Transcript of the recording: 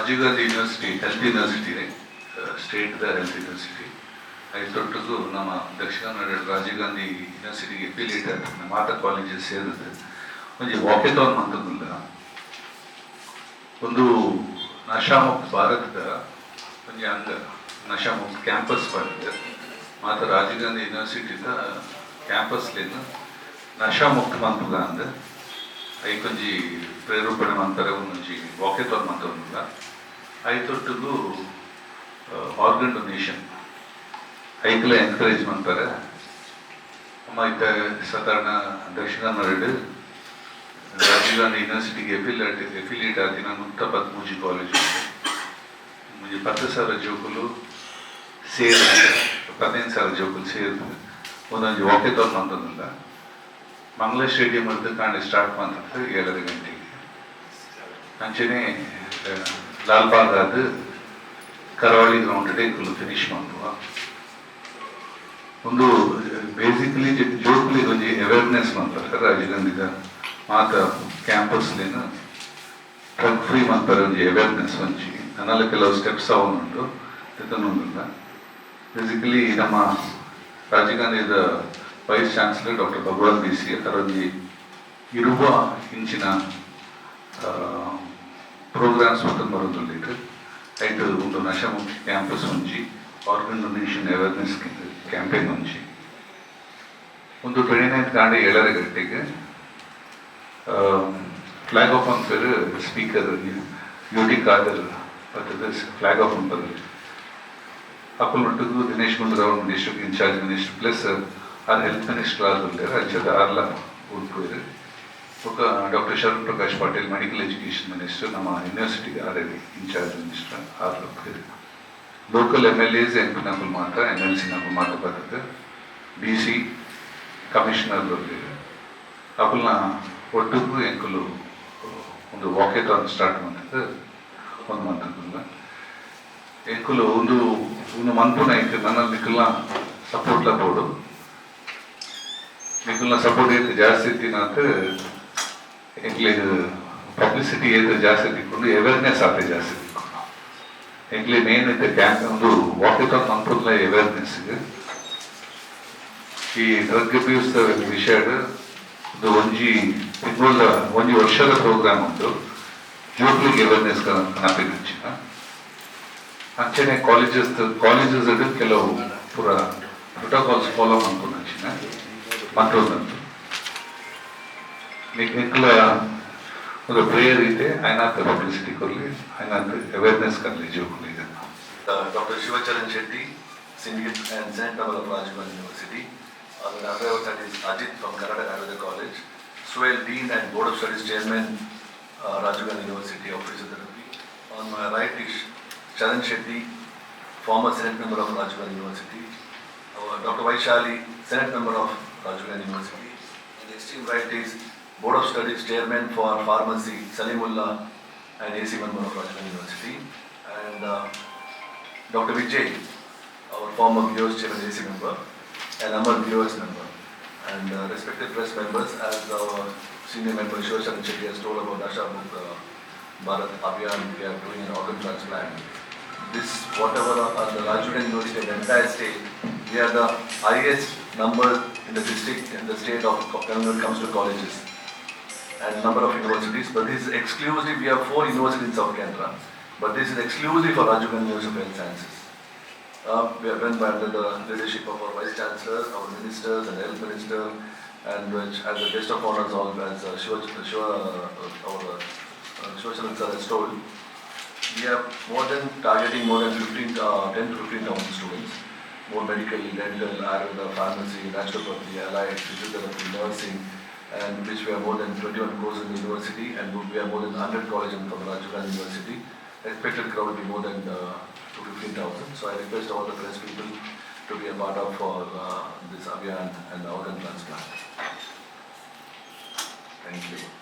Rajiv Gandhi university health university state the health university ಐದೊಟ್ಟಿಗೂ ನಮ್ಮ ದಕ್ಷಿಣ ಕನ್ನಡ ರಾಜೀವ್ ಗಾಂಧಿ ಯೂನಿವರ್ಸಿಟಿಗೆ ಎಫಿಲಿಯೇಟ್ ಮಾತ colleges ಸೇರಿದೆ ಒಂದು ವಾಕೆಥಾನ್ ಅಂತಂದಿಲ್ಲ ಒಂದು ನಶಾಮುಕ್ತ ಭಾರತದ ಒಂದು ಅಂಗ, ನಶಾಮುಕ್ತ ಕ್ಯಾಂಪಸ್ ಬಂದಿದೆ. ಮಾತ್ರ ರಾಜೀವ್ ಗಾಂಧಿ ಯೂನಿವರ್ಸಿಟಿದ ನಶಾ ನಶಾಮುಕ್ತ ಮಂತ್ರ ಅಂದ. ಐಕೊಂಜಿ ಪ್ರೇರೇಪಣೆ ಮಾಡ್ತಾರೆ ಒಂದೊಂಜಿ ವಾಕೆಥಾನ್ ಮಂತವಲ್ಲ ಐತೊಟ್ಟಿಗೂ ಆರ್ಗನ್ ಡೊನೇಷನ್ ಐಕಲ ಎನ್ಕರೇಜ್ ಮಾಡ್ತಾರೆ. ನಮ್ಮ ಸಾಧಾರಣ ದಕ್ಷಿಣ ಕನ್ನಡ ರಾಜೀವ್ ಗಾಂಧಿ ಯೂನಿವರ್ಸಿಟಿಗೆ ಎಫಿಲೇಟ್ ಎಫಿಲಿಯೇಟ್ ಆದಿನ ಮುಕ್ತ ಪದ್ಮೂಜಿ ಕಾಲೇಜ್ ಮುಂಜಿ ಪತ್ತು ಸಾವಿರ ಜೋಕುಲು ಸೇರಿ ಹದಿನೈದು ಸಾವಿರ ಜೋಕುಲು ಸೇರಿದ್ರು ಒಂದೊಂದು ತೋರ್ ಮಂತದಿಲ್ಲ ಮಂಗಳ ಸ್ಟೇಡಿಯಂ ಅಂತ ಕಾಣಿ ಸ್ಟಾರ್ಟ್ ಮಾಡ್ತಾರೆ ಏಳರ ಗಂಟೆಗೆ. ಅಂಚೆನೆ ಲಾಲ್ಬಾಗ್ ಅದು ಕರಾವಳಿ ಗ್ರೌಂಡ್ ಇಂಕುಲು ಫಿನಿಶ್ ಮಾಡುವ. ಒಂದು ಬೇಸಿಕಲಿ ಜೋಕ್ಲಿ ಒಂದು ಅವೇರ್ನೆಸ್ ಮಾಡ್ತಾರೆ ರಾಜೀವ್ ಗಾಂಧಿದ ಮಾತ ಕ್ಯಾಂಪಸ್ಲಿನ ಡ್ರಗ್ ಫ್ರೀ ಮಾಡ್ತಾರೆ ಒಂದು ಅವೇರ್ನೆಸ್ ಒಂಜಿ ನನ್ನಲ್ಲಿ ಕೆಲವು ಸ್ಟೆಪ್ಸ್ ಅವನುಂಟು ಇದನ್ನೊಂದಿಲ್ಲ ಬೇಸಿಕಲಿ ನಮ್ಮ ರಾಜೀವ್ ಗಾಂಧಿದ ವೈಸ್ ಚಾನ್ಸಲರ್ ಡಾಕ್ಟರ್ ಭಗವತ್ ಬಿ ಸಿ ಅದರಲ್ಲಿ ಇರುವ ಇಂಚಿನ പ്രോഗ്രാംസ് ഒക്കെ നടന്നുള്ളിട്ട് అయితే ముందు నషం క్యాంపస్ నుంచి ఆర్గన్ ಅವೇರ್ನೆಸ್ అవేర్నెస్ ಕ್ಯಾಂಪೇನ್ ಒಂಜಿ ಒಂದು ಟ್ವೆಂಟಿ ನೈನ್ ಗಾಡಿ ಏಳರ ಗಂಟೆಗೆ flag off on speaker U T Khader ಬರ್ತದೆ ಫ್ಲಾಗ್ ಆಫ್ ಆನ್ ಅಪ್ಪಲ್ ಮಟ್ಟಿಗೂ Dinesh Gundurao district incharge minister plus ಆರ್ ಹೆಲ್ತ್ ಮಿನಿಸ್ಟರ್ ಆದ್ರೆ ಅಂಚದ ಆರ್ಲ ಊರ್ಪು ಇದೆ doctor Sharan Prakash Patil medical education minister, ನಮ್ಮ ಯೂನಿವರ್ಸಿಟಿ ಆರ್ incharge minister R local M L S M P ಮಾತ್ರ ಎಂ ಎಲ್ ಸಿ ನಕುಲ್ ಮಾತ್ರ ಬರ್ತದೆ. ಬಿ ಸಿ ಕಮಿಷನರ್ ಅವನ್ನ ಒಟ್ಟು ಎಂಕಲು, ಒಂದು ವಾಕೇಟಾನ್ ಸ್ಟಾರ್ಟ್ ಮಾಡಿದ್ದು ಒಂದು ಮಂತ್ ಎಂಕಲು ಒಂದು ಒಂದು ಮಂತ್ನ ಐತೆ. ನನ್ನ ನಿಖಲ್ನ ಸಪೋರ್ಟ್ ಬೋರ್ಡು ನಿಖಲ್ನ ಸಪೋರ್ಟ್ ಜಾಸ್ತಿ ತಿನ್ನಂತ ಅಂತ ಎಂಕ್ಲಿಗೆ ಪಬ್ಲಿಸಿಟಿ ಏನು ಜಾಸ್ತಿ ತಿಕ್ಕೊಂಡು ಅವೇರ್ನೆಸ್ ಆತ ಜಾಸ್ತಿ ತಿಕ್ಕೊಂಡು ಮೇನ್ ಇದ್ದ ಕ್ಯಾಂಪ್ ಒಂದು ಮಂತ್ರದ ಅವೇರ್ನೆಸ್ ಈ ಡ್ರಗ್ ಅಬ್ಯೂಸ್ ವಿಷಯ ಒಂದು ಒಂಜಿ ತಿಂಗಳ ಒಂಜಿ ವರ್ಷದ ಪ್ರೋಗ್ರಾಮ್ ಉಂಟು. ಯೂತ್ಲಿಗೆ ಅವೇರ್ನೆಸ್ ಕನಪಿನ ಹಂಚಿನ ಅಂಚನೆ. ಕಾಲೇಜಸ್ ಕಾಲೇಜಸ್ ಕೆಲವು ಪೂರ ಪ್ರೋಟೋಕಾಲ್ಸ್ ಫಾಲೋ ಮಾಡ್ಕೊಂಡು ಹಂಚಿನ निकला मतलब प्रेयर इथे आयनात पब्लिसिटी करली आयनात अवेअरनेस करली जोकली त्यांना doctor Shivcharan Shetty syndicate and senate double Raj Bhavan university and another that is Ajit from Karnataka Ayurveda College, Suel Dean and Board of Studies Chairman, uh, Rajiv Gandhi University of Physiotherapy. On my right is Charan Shetty, former Senate member of Rajiv Gandhi University, uh, Dr. Vaishali, Senate member of Rajiv Gandhi University. On the extreme right is Board of Studies Chairman for Pharmacy, Salimullah, and AC of Rajiv University. And uh, Dr. Vijay, our former BOS chairman AC member, and Amar BOS member. And uh, respected press members, as our senior member Shivasharan Shetty has told about Asha Mukh uh, Bharat Abhiyan, we are doing an organ transplant. This, whatever are the Rajudan University and the entire state, we are the highest number in the district, in the state of when it comes to colleges and number of universities, but this is exclusively, we have four universities in South but this is exclusively for Rajiv University of Health Sciences. Uh, we run by under the leadership of our Vice Chancellor, our ministers and Health Minister, and which as a guest of honors, all as uh, Shiva, Shiva, uh, our uh, Shivacharan sir has told, we are more than targeting more than 15, uh, 10 to 15,000 students, more medical, dental, Ayurveda, pharmacy, naturopathy, allied, physiotherapy, nursing, and which we have more than 21 courses in the university, and we have more than 100 colleges in Gandhi University. Expected crowd will be more than uh, 15,000. So I request all the press people to be a part of for uh, this Abhiyan and organ transplant. Thank you.